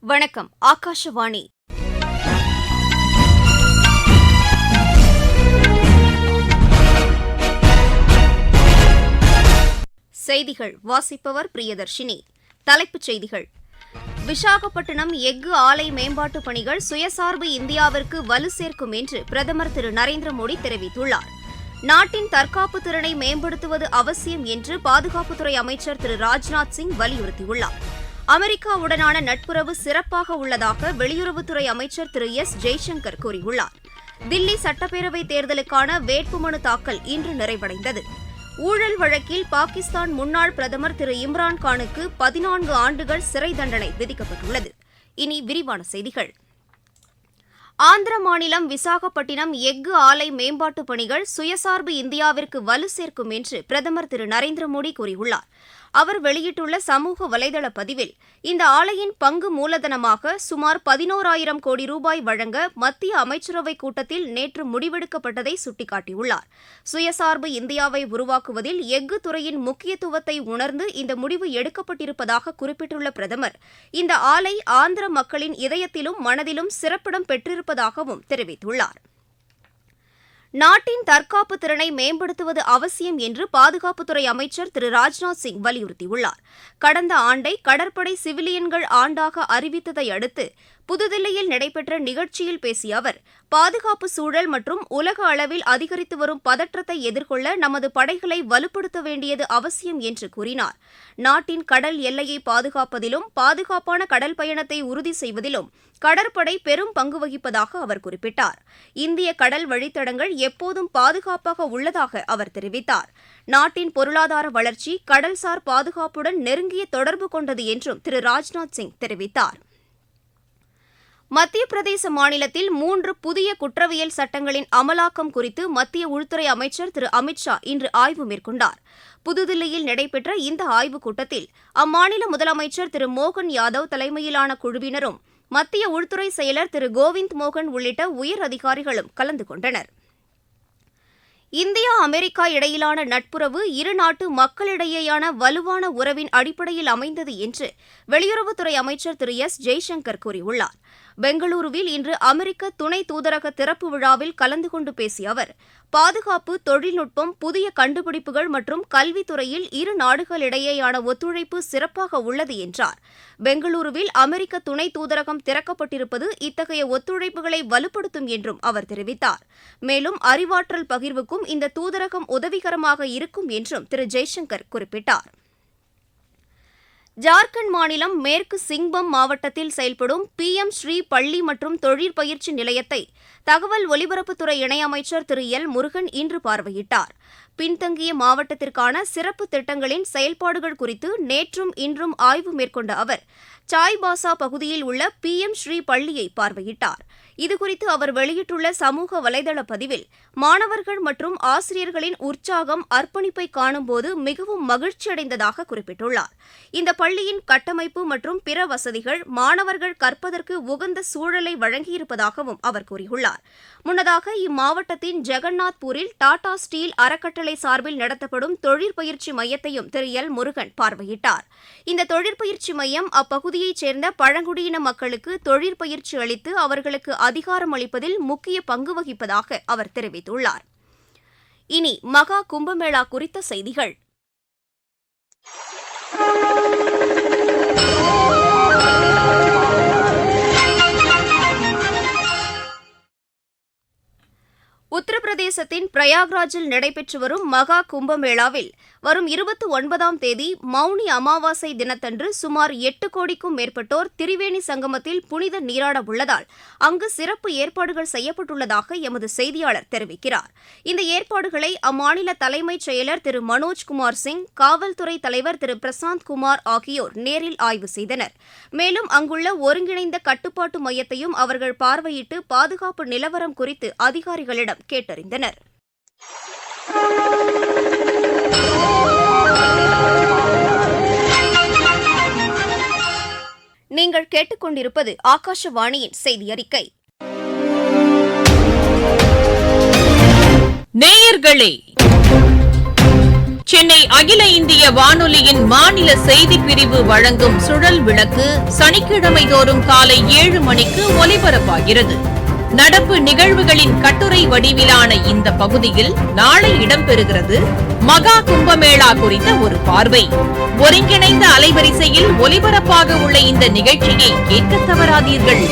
வணக்கம் ஆகாஷவாணி. செய்திகள் வாசிப்பவர் பிரியதர்ஷினி. தலைப்புச் செய்திகள். விசாகப்பட்டினம் எஃகு ஆலை மேம்பாட்டுப் பணிகள் சுயசார்பு இந்தியாவிற்கு வலு சேர்க்கும் என்று பிரதமர் திரு நரேந்திர மோடி தெரிவித்துள்ளார். நாட்டின் தற்காப்பு திறனை மேம்படுத்துவது அவசியம் என்று பாதுகாப்புத்துறை அமைச்சர் திரு ராஜ்நாத் சிங் வலியுறுத்தியுள்ளார். அமெரிக்காவுடனான நட்புறவு சிறப்பாக உள்ளதாக வெளியுறவுத்துறை அமைச்சர் திரு எஸ். ஜெய்சங்கர் கூறியுள்ளார். தில்லி சட்டப்பேரவைத் தேர்தலுக்கான வேட்புமனு தாக்கல் இன்று நிறைவடைந்தது. ஊழல் வழக்கில் பாகிஸ்தான் முன்னாள் பிரதமர் திரு இம்ரான்கானுக்கு பதினான்கு ஆண்டுகள் சிறை தண்டனை விதிக்கப்பட்டுள்ளது. இனி விரிவான செய்திகள். ஆந்திர மாநிலம் விசாகப்பட்டினம் எஃகு ஆலை மேம்பாட்டுப் பணிகள் சுயசார்பு இந்தியாவிற்கு வலு சேர்க்கும் என்று பிரதமர் திரு நரேந்திர மோடி கூறியுள்ளார். அவர் வெளியிட்டுள்ள சமூக வலைதள பதிவில் இந்த ஆலையின் பங்கு மூலதனமாக சுமார் பதினோராயிரம் கோடி ரூபாய் வழங்க மத்திய அமைச்சரவைக் கூட்டத்தில் நேற்று முடிவெடுக்கப்பட்டதை சுட்டிக்காட்டியுள்ளார். சுயசார்பு இந்தியாவை உருவாக்குவதில் எஃகு துறையின் முக்கியத்துவத்தை உணர்ந்து இந்த முடிவு எடுக்கப்பட்டிருப்பதாக குறிப்பிட்டுள்ள பிரதமர் இந்த ஆலை ஆந்திர மக்களின் இதயத்திலும் மனதிலும் சிறப்பிடம் பெற்றிருப்பதாகவும் தெரிவித்துள்ளார். நாட்டின் தற்காப்பு திறனை மேம்படுத்துவது அவசியம் என்று பாதுகாப்புத்துறை அமைச்சர் திரு ராஜ்நாத் சிங் வலியுறுத்தியுள்ளார். கடந்த ஆண்டை கடற்படை சிவிலியன்கள் ஆண்டாக அறிவித்ததை அடுத்து புதுதில்லியில் நடைபெற்ற நிகழ்ச்சியில் பேசிய அவர் பாதுகாப்பு சூழல் மற்றும் உலக அளவில் அதிகரித்து வரும் பதற்றத்தை எதிர்கொள்ள நமது படைகளை வலுப்படுத்த வேண்டியது அவசியம் என்று கூறினார். நாட்டின் கடல் எல்லையை பாதுகாப்பதிலும் பாதுகாப்பான கடல் பயணத்தை உறுதி செய்வதிலும் கடற்படை பெரும் பங்கு வகிப்பதாக அவர் குறிப்பிட்டார். இந்திய கடல் வழித்தடங்கள் எப்போதும் பாதுகாப்பாக உள்ளதாக அவர் தெரிவித்தார். நாட்டின் பொருளாதார வளர்ச்சி கடல்சார் பாதுகாப்புடன் நெருங்கிய தொடர்பு கொண்டது என்றும் திரு. ராஜ்நாத் சிங் தெரிவித்தார். மத்திய பிரதேச மாநிலத்தில் மூன்று புதிய குற்றவியல் சட்டங்களின் அமலாக்கம் குறித்து மத்திய உள்துறை அமைச்சர் திரு அமித் ஷா இன்று ஆய்வு மேற்கொண்டார். புதுதில்லியில் நடைபெற்ற இந்த ஆய்வுக் கூட்டத்தில் அம்மாநில முதலமைச்சர் திரு மோகன் யாதவ் தலைமையிலான குழுவினரும் மத்திய உள்துறை செயலர் திரு கோவிந்த் மோகன் உள்ளிட்ட உயர் அதிகாரிகளும் கலந்து கொண்டனர். இந்தியா அமெரிக்கா இடையிலான நட்புறவு இருநாட்டு மக்களிடையேயான வலுவான உறவின் அடிப்படையில் அமைந்தது என்று வெளியுறவுத்துறை அமைச்சர் திரு. எஸ். ஜெய்சங்கர் கூறியுள்ளார். பெங்களூருவில் இன்று அமெரிக்க துணை தூதரக திறப்பு விழாவில் கலந்து கொண்டு பேசிய அவர் பாதுகாப்பு தொழில்நுட்பம் புதிய கண்டுபிடிப்புகள் மற்றும் கல்வித்துறையில் இரு நாடுகளிடையேயான ஒத்துழைப்பு சிறப்பாக உள்ளது என்றார். பெங்களூருவில் அமெரிக்க துணை தூதரகம் திறக்கப்பட்டிருப்பது இத்தகைய ஒத்துழைப்புகளை வலுப்படுத்தும் என்றும் அவர் தெரிவித்தார். மேலும் அறிவாற்றல் பகிர்வுக்கும் இந்த தூதரகம் உதவிகரமாக இருக்கும் என்றும் திரு ஜெய்சங்கர் குறிப்பிட்டார். ஜார்க்கண்ட் மாநிலம் மேற்கு சிங்பம் மாவட்டத்தில் செயல்படும் பி எம் ஸ்ரீ பள்ளி மற்றும் தொழிற்பயிற்சி நிலையத்தை தகவல் ஒலிபரப்புத்துறை இணையமைச்சர் திரு எல் முருகன் இன்று பார்வையிட்டார். பின்தங்கிய மாவட்டத்திற்கான சிறப்பு திட்டங்களின் செயல்பாடுகள் குறித்து நேற்றும் இன்றும் ஆய்வு மேற்கொண்ட அவர் சாய்பாசா பகுதியில் உள்ள பி எம் ஸ்ரீ பள்ளியை பார்வையிட்டார். இதுகுறித்து அவர் வெளியிட்டுள்ள சமூக வலைதள பதிவில் மாணவர்கள் மற்றும் ஆசிரியர்களின் உற்சாகம் அர்ப்பணிப்பை காணும்போது மிகவும் மகிழ்ச்சியடைந்ததாக குறிப்பிட்டுள்ளார். இந்த பள்ளியின் கட்டமைப்பு மற்றும் பிற வசதிகள் மாணவர்கள் கற்பதற்கு உகந்த சூழலை வழங்கியிருப்பதாகவும் அவர் கூறியுள்ளார். முன்னதாக இம்மாவட்டத்தின் ஜெகநாத்பூரில் டாடா ஸ்டீல் அறக்கட்டளை சார்பில் நடத்தப்படும் தொழிற்பயிற்சி மையத்தையும் திரு எல் முருகன் பார்வையிட்டார். இந்த தொழிற்பயிற்சி மையம் அப்பகுதி பகுதியைச் சேர்ந்த பழங்குடியின மக்களுக்கு தொழிற்பயிற்சி அளித்து அவர்களுக்கு அதிகாரம் அளிப்பதில் முக்கிய பங்கு வகிப்பதாக அவர் தெரிவித்துள்ளார். இனி மகா கும்பமேளா குறித்த செய்திகள். உத்தரப்பிரதேசத்தின் பிரயாக்ராஜில் நடைபெற்று வரும் மகா கும்பமேளாவில் வரும் இருபத்தி ஒன்பதாம் தேதி மௌனி அமாவாசை தினத்தன்று சுமார் எட்டு கோடிக்கும் மேற்பட்டோர் திரிவேணி சங்கமத்தில் புனித நீராட உள்ளதால் அங்கு சிறப்பு ஏற்பாடுகள் செய்யப்பட்டுள்ளதாக எமது செய்தியாளர் தெரிவிக்கிறார். இந்த ஏற்பாடுகளை அம்மாநில தலைமைச் செயலர் திரு மனோஜ்குமார் சிங் காவல்துறை தலைவர் திரு பிரசாந்த் குமார் ஆகியோர் நேரில் ஆய்வு செய்தனர். மேலும் அங்குள்ள ஒருங்கிணைந்த கட்டுப்பாட்டு மையத்தையும் அவர்கள் பார்வையிட்டு பாதுகாப்பு நிலவரம் குறித்து அதிகாரிகளிடம் கேட்டறிந்தனர் நீங்கள் கேட்டுக்கொண்டிருப்பது ஆகாஷவாணியின் செய்தி அறிக்கை நேயர்களே சென்னை அகில இந்திய வானொலியின் மாநில செய்திப் பிரிவு வழங்கும் சுழல் விளக்கு சனிக்கிழமை தோறும் காலை ஏழு மணிக்கு ஒலிபரப்பாகிறது. நடப்பு நிகழ்வுகளின் கட்டுரை வடிவிலான இந்த பகுதியில் நாளை இடம்பெறுகிறது மகா கும்பமேளா குறித்த ஒரு பார்வை. ஒருங்கிணைந்த அலைவரிசையில் ஒலிபரப்பாக உள்ள இந்த நிகழ்ச்சியை கேட்க தவறாதீர்கள்.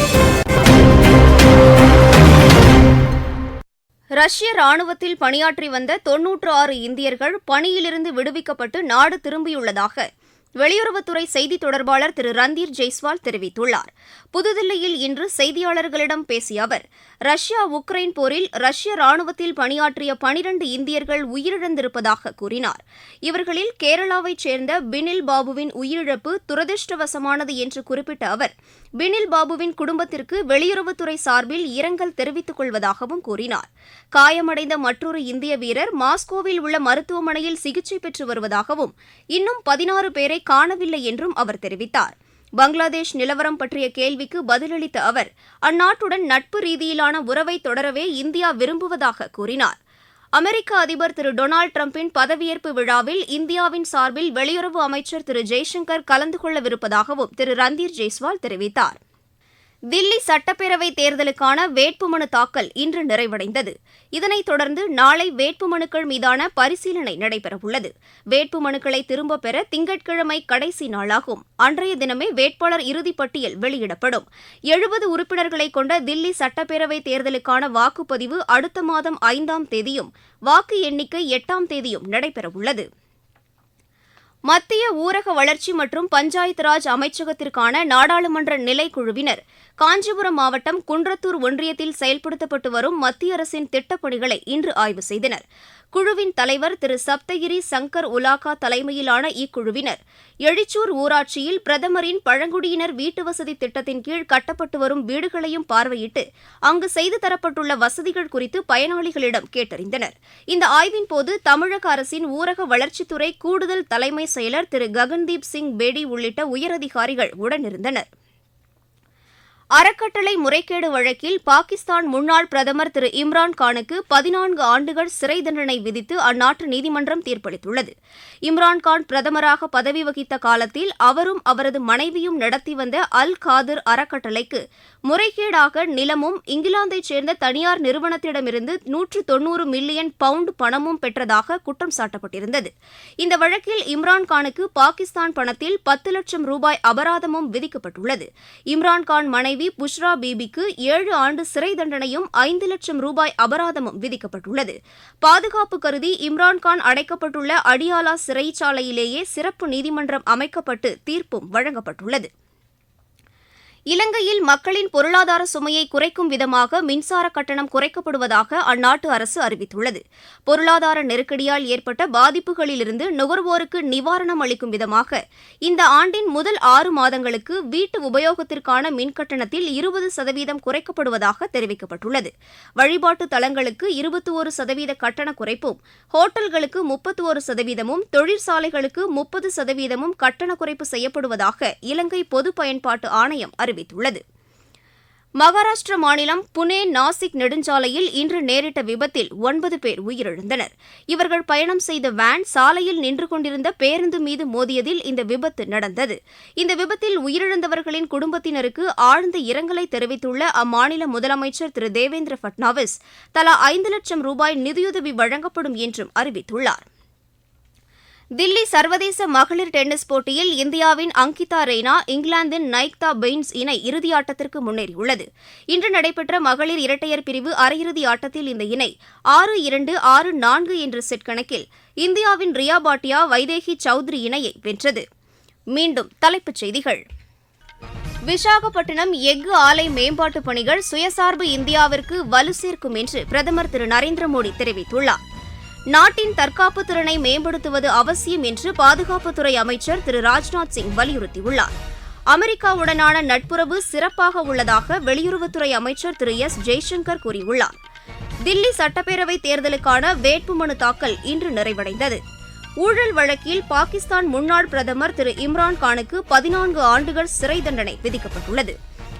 ரஷ்ய ராணுவத்தில் பணியாற்றி வந்த தொன்னூற்று ஆறு இந்தியர்கள் பணியிலிருந்து விடுவிக்கப்பட்டு நாடு திரும்பியுள்ளதாக வெளியுறவுத்துறை செய்தித் தொடர்பாளர் திரு ரந்தீர் ஜெய்ஸ்வால் தெரிவித்துள்ளார். புதுதில்லியில் இன்று செய்தியாளர்களிடம் பேசிய அவர் ரஷ்யா உக்ரைன் போரில் ரஷ்ய ராணுவத்தில் பணியாற்றிய பனிரண்டு இந்தியர்கள் உயிரிழந்திருப்பதாக கூறினார். இவர்களில் கேரளாவைச் சேர்ந்த பினில் பாபுவின் உயிரிழப்பு துரதிருஷ்டவசமானது என்று குறிப்பிட்ட அவர் பினில் பாபுவின் குடும்பத்திற்கு வெளியுறவுத்துறை சார்பில் இரங்கல் தெரிவித்துக் கொள்வதாகவும் கூறினார். காயமடைந்த மற்றொரு இந்திய வீரர் மாஸ்கோவில் உள்ள மருத்துவமனையில் சிகிச்சை பெற்று வருவதாகவும் இன்னும் பதினாறு பேரை காணவில்லை என்றும் அவர் தெரிவித்தார். பங்களாதேஷ் நிலவரம் பற்றிய கேள்விக்கு பதிலளித்த அவர் அந்நாட்டுடன் நட்பு ரீதியிலான உறவை தொடரவே இந்தியா விரும்புவதாக கூறினார். அமெரிக்க அதிபர் திரு டொனால்டு டிரம்பின் பதவியேற்பு விழாவில் இந்தியாவின் சார்பில் வெளியுறவு அமைச்சர் திரு ஜெய்சங்கர் கலந்து கொள்ளவிருப்பதாகவும் திரு ரந்தீர் ஜெய்ஸ்வால் தெரிவித்தார். தில்லி சட்டப்பேரவை தேர்தலுக்கான வேட்புமனு தாக்கல் இன்று நிறைவடைந்தது. இதனைத் தொடர்ந்து நாளை வேட்புமனுக்கள் மீதான பரிசீலனை நடைபெறவுள்ளது. வேட்புமனுக்களை திரும்பப் பெற திங்கட்கிழமை கடைசி நாளாகும். அன்றைய தினமே வேட்பாளர் இறுதிப்பட்டியல் வெளியிடப்படும். எழுபது உறுப்பினர்களை கொண்ட தில்லி சட்டப்பேரவை தேர்தலுக்கான வாக்குப்பதிவு அடுத்த மாதம் ஐந்தாம் தேதியும் வாக்கு எண்ணிக்கை எட்டாம் தேதியும் நடைபெறவுள்ளது. மத்திய ஊரக வளர்ச்சி மற்றும் பஞ்சாயத்து ராஜ் அமைச்சகத்திற்கான நாடாளுமன்ற நிலைக்குழுவினர் காஞ்சிபுரம் மாவட்டம் குன்றத்தூர் ஒன்றியத்தில் செயல்படுத்தப்பட்டு வரும் மத்திய அரசின் திட்டப்பணிகளை இன்று ஆய்வு செய்தனர். குழுவின் தலைவர் திரு சப்தகிரி சங்கர் உலாகா தலைமையிலான இக்குழுவினர். எழிச்சூர் ஊராட்சியில் பிரதமரின் பழங்குடியினர் வீட்டுவசதி திட்டத்தின் கீழ் கட்டப்பட்டு வரும் வீடுகளையும் பார்வையிட்டு அங்கு செய்து தரப்பட்டுள்ள வசதிகள் குறித்து பயனாளிகளிடம் கேட்டறிந்தனர். இந்த ஆய்வின் போது தமிழக அரசின் ஊரக வளர்ச்சித்துறை கூடுதல் தலைமை செயலர் திரு ககன்தீப் சிங் பேடி உள்ளிட்ட உயரதிகாரிகள் உடனிருந்தனர். அறக்கட்டளை முறைகேடு வழக்கில் பாகிஸ்தான் முன்னாள் பிரதமர் திரு இம்ரான் கானுக்கு பதினான்கு ஆண்டுகள் சிறை தண்டனை விதித்து அந்நாட்டு நீதிமன்றம் தீர்ப்பளித்துள்ளது. இம்ரான்கான் பிரதமராக பதவி வகித்த காலத்தில் அவரும் அவரது மனைவியும் நடத்தி வந்த அல் காதிர் அறக்கட்டளைக்கு முறைகேடாக நிலமும் இங்கிலாந்தைச் சேர்ந்த தனியார் நிறுவனத்திடமிருந்து நூற்று தொன்னூறு மில்லியன் பவுண்ட் பணமும் பெற்றதாக குற்றம் சாட்டப்பட்டிருந்தது. இந்த வழக்கில் இம்ரான்கானுக்கு பாகிஸ்தான் பணத்தில் பத்து லட்சம் ரூபாய் அபராதமும் விதிக்கப்பட்டுள்ளது. இம்ரான்கான் மனைவி புஷ்ரா பீபிக்கு ஏழு ஆண்டு சிறை தண்டனையும் ஐந்து லட்சம் ரூபாய் அபராதமும் விதிக்கப்பட்டுள்ளது. பாதுகாப்பு கருதி இம்ரான்கான் அடைக்கப்பட்டுள்ள அடியாலா சிறைச்சாலையிலேயே சிறப்பு நீதிமன்றம் அமைக்கப்பட்டு தீர்ப்பும் வழங்கப்பட்டுள்ளது. இலங்கையில் மக்களின் பொருளாதார சுமையை குறைக்கும் விதமாக மின்சார கட்டணம் குறைக்கப்படுவதாக அந்நாட்டு அரசு அறிவித்துள்ளது. பொருளாதார நெருக்கடியால் ஏற்பட்ட பாதிப்புகளிலிருந்து நுகர்வோருக்கு நிவாரணம் அளிக்கும் விதமாக இந்த ஆண்டின் முதல் ஆறு மாதங்களுக்கு வீட்டு உபயோகத்திற்கான மின் கட்டணத்தில் இருபது சதவீதம் குறைக்கப்படுவதாக தெரிவிக்கப்பட்டுள்ளது. வழிபாட்டு தலங்களுக்கு இருபத்தி ஒரு சதவீத கட்டண குறைப்பும் ஹோட்டல்களுக்கு முப்பத்தி ஒரு சதவீதமும் தொழிற்சாலைகளுக்கு முப்பது சதவீதமும் கட்டண குறைப்பு செய்யப்படுவதாக இலங்கை பொது பயன்பாட்டு ஆணையம் அறிவித்துள்ளது. மகாராஷ்டிர மாநிலம் புனே நாசிக் நெடுஞ்சாலையில் இன்று நேரிட்ட விபத்தில் ஒன்பது பேர் உயிரிழந்தனர். இவர்கள் பயணம் செய்த வேன் சாலையில் நின்று கொண்டிருந்த பேருந்து மீது மோதியதில் இந்த விபத்து நடந்தது. இந்த விபத்தில் உயிரிழந்தவர்களின் குடும்பத்தினருக்கு ஆழ்ந்த இரங்கலை தெரிவித்துள்ள அம்மாநில முதலமைச்சர் திரு தேவேந்திர பட்னாவிஸ் தலா ஐந்து லட்சம் ரூபாய் நிதியுதவி வழங்கப்படும் என்றும் அறிவித்துள்ளார். தில்லி சர்வதேச மகளிர் டென்னிஸ் போட்டியில் இந்தியாவின் அங்கிதா ரெய்னா இங்கிலாந்தின் நைக்தா பெயின்ஸ் இணை இறுதியாட்டத்திற்கு முன்னேறியுள்ளது. இன்று நடைபெற்ற மகளிர் இரட்டையர் பிரிவு அரையிறுதி ஆட்டத்தில் இந்த இணை ஆறு இரண்டு ஆறு நான்கு என்ற செட் கணக்கில் இந்தியாவின் ரியா பாட்டியா வைதேகி சௌத்ரி இணையை வென்றது. மீண்டும் தலைப்புச் செய்திகள். விசாகப்பட்டினம் எஃகு ஆலை மேம்பாட்டுப் பணிகள் சுயசார்பு இந்தியாவிற்கு வலு சேர்க்கும் என்று பிரதமர் திரு நரேந்திர மோடி தெரிவித்துள்ளார். நாட்டின் தற்காப்பு திறனை மேம்படுத்துவது அவசியம் என்று பாதுகாப்புத்துறை அமைச்சர் திரு ராஜ்நாத் சிங் வலியுறுத்தியுள்ளார். அமெரிக்காவுடனான நட்புறவு சிறப்பாக உள்ளதாக வெளியுறவுத்துறை அமைச்சர் திரு எஸ். ஜெய்சங்கர் கூறியுள்ளார். தில்லி சட்டப்பேரவைத் தேர்தலுக்கான வேட்புமனு தாக்கல் இன்று நிறைவடைந்தது. ஊழல் வழக்கில் பாகிஸ்தான் முன்னாள் பிரதமர் திரு இம்ரான்கானுக்கு பதினான்கு ஆண்டுகள் சிறை தண்டனை விதிக்கப்பட்டுள்ளது.